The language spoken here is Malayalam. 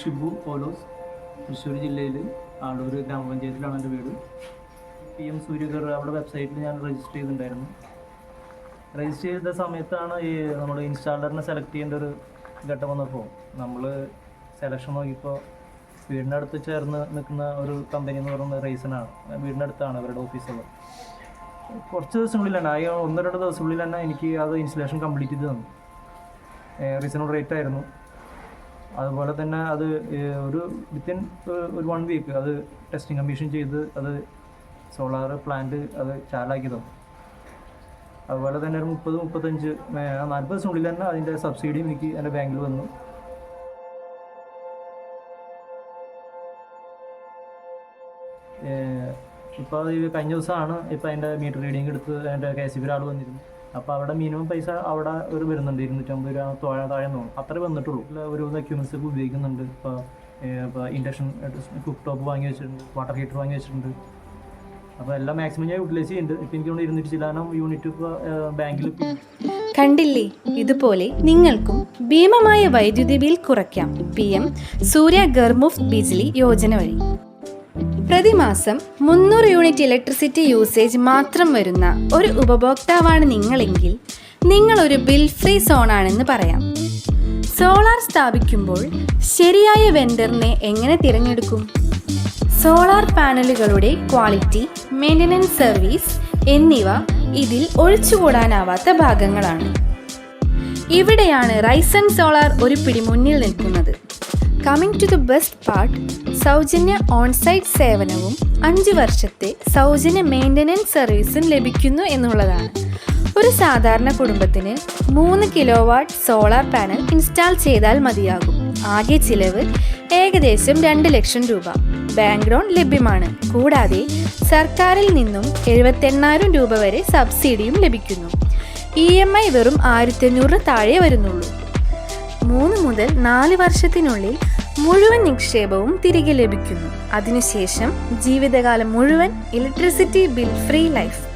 ഷിബു പോലോസ് തൃശ്ശൂർ ജില്ലയിൽ ആളൂർ ഗ്രാമപഞ്ചായത്തിലാണ് എന്റെ വീട്. പി എം സൂര്യകർ അവിടെ വെബ്സൈറ്റിൽ ഞാൻ രജിസ്റ്റർ ചെയ്തിട്ടുണ്ടായിരുന്നു. രജിസ്റ്റർ ചെയ്ത സമയത്താണ് ഈ നമ്മൾ ഇൻസ്റ്റാളറിനെ സെലക്ട് ചെയ്യേണ്ട ഒരു ഘട്ടം വന്നപ്പോൾ നമ്മൾ സെലക്ഷൻ നോക്കിയപ്പോൾ വീടിന്റെ അടുത്ത് ചേർന്ന് നിൽക്കുന്ന ഒരു കമ്പനി എന്ന് പറയുന്നത് റൈസനാണ് വീടിന്റെ അടുത്താണ് അവരുടെ ഓഫീസുകൾ കുറച്ച് ദിവസങ്ങളിൽ തന്നെ ആ ഒന്ന് രണ്ട് ദിവസങ്ങളിൽ തന്നെ എനിക്ക് അത് ഇൻസ്റ്റലേഷൻ കംപ്ലീറ്റ് ചെയ്ത് തന്നു. റീസണബിൾ റേറ്റ് ആയിരുന്നു. അതുപോലെ തന്നെ അത് ഒരു വിത്തിൻ ഒരു വൺ വീക്ക് അത് ടെസ്റ്റിംഗ് കമ്മീഷൻ ചെയ്ത് അത് സോളാർ പ്ലാന്റ് അത് ചാലാക്കി തന്നു. അതുപോലെ തന്നെ ഒരു മുപ്പത് മുപ്പത്തഞ്ച് നാൽപ്പത് ദിവസത്തിനുള്ളിൽ തന്നെ അതിന്റെ സബ്സിഡിയും എനിക്ക് എന്റെ ബാങ്കിൽ വന്നു. ഇപ്പോൾ ഈ കഴിഞ്ഞ ദിവസമാണ് ഇപ്പോൾ അതിന്റെ മീറ്റർ റീഡിങ് എടുത്ത് അതിന്റെ കെ സി ബി ഒരാൾ വന്നിരുന്നു. അപ്പോൾ അവിടെ മിനിമം പൈസ അവിടെ ഒരു വരുന്നുണ്ട്. ഇരുന്നൂറ്റമ്പത് രൂപ താഴെ താഴെ തോന്നും. അത്രേ വന്നിട്ടുള്ളൂ. ഒരു എക്യുപ്മെന്റ്സ് ഒക്കെ ഉപയോഗിക്കുന്നുണ്ട്. ഇപ്പോൾ ഇൻഡക്ഷൻ കുക്ക് ടോപ്പ് വാങ്ങി വെച്ചിട്ടുണ്ട് വാട്ടർ ഹീറ്റർ വാങ്ങി വെച്ചിട്ടുണ്ട്. അപ്പോൾ എല്ലാം മാക്സിമം ഞാൻ യൂട്ടിലൈസ് ചെയ്യുന്നുണ്ട്. ഇപ്പൊ എനിക്ക് ഇരുന്നൂറ്റി ചില്ലാനം യൂണിറ്റ് ഇപ്പോൾ ബാങ്കിൽ കണ്ടില്ലേ? ഇതുപോലെ നിങ്ങൾക്കും ഭീമമായ വൈദ്യുതി ബിൽ കുറയ്ക്കാം. പി എം സൂര്യ ഗർമുഫ് ബിജ്ലി യോജന വഴി. പ്രതിമാസം മുന്നൂറ് യൂണിറ്റ് ഇലക്ട്രിസിറ്റി യൂസേജ് മാത്രം വരുന്ന ഒരു ഉപഭോക്താവാണ് നിങ്ങളെങ്കിൽ നിങ്ങൾ ഒരു ബിൽ ഫ്രീ സോണാണെന്ന് പറയാം. സോളാർ സ്ഥാപിക്കുമ്പോൾ ശരിയായ വെണ്ടറിനെ എങ്ങനെ തിരഞ്ഞെടുക്കും? സോളാർ പാനലുകളുടെ ക്വാളിറ്റി മെയിന്റനൻസ് സർവീസ് എന്നിവ ഇതിൽ ഒഴിച്ചുകൂടാനാവാത്ത ഭാഗങ്ങളാണ്. ഇവിടെയാണ് റൈസൺ സോളാർ ഒരു പിടി മുന്നിൽ നിൽക്കുന്നത്. Coming to the best part സൗജന്യ ഓൺസൈറ്റ് സേവനവും അഞ്ച് വർഷത്തെ സൗജന്യ മെയിന്റനൻസ് സർവീസും ലഭിക്കുന്നു എന്നുള്ളതാണ്. ഒരു സാധാരണ കുടുംബത്തിന് മൂന്ന് kilo watt solar panel install ചെയ്താൽ മതിയാകും. ആകെ ചിലവ് ഏകദേശം രണ്ട് ലക്ഷം രൂപ. ബാങ്ക് ലോൺ ലഭ്യമാണ്. കൂടാതെ സർക്കാരിൽ നിന്നും എഴുപത്തെണ്ണായിരം രൂപ വരെ സബ്സിഡിയും ലഭിക്കുന്നു. ഇ എം ഐ വെറും ആയിരത്തി അഞ്ഞൂറ് താഴെ വരുന്നുള്ളൂ. മൂന്ന് മുതൽ നാല് വർഷത്തിനുള്ളിൽ മുഴുവൻ നിക്ഷേപവും തിരികെ ലഭിക്കുന്നു. അതിനുശേഷം ജീവിതകാലം മുഴുവൻ ഇലക്ട്രിസിറ്റി ബിൽ ഫ്രീ ലൈഫ്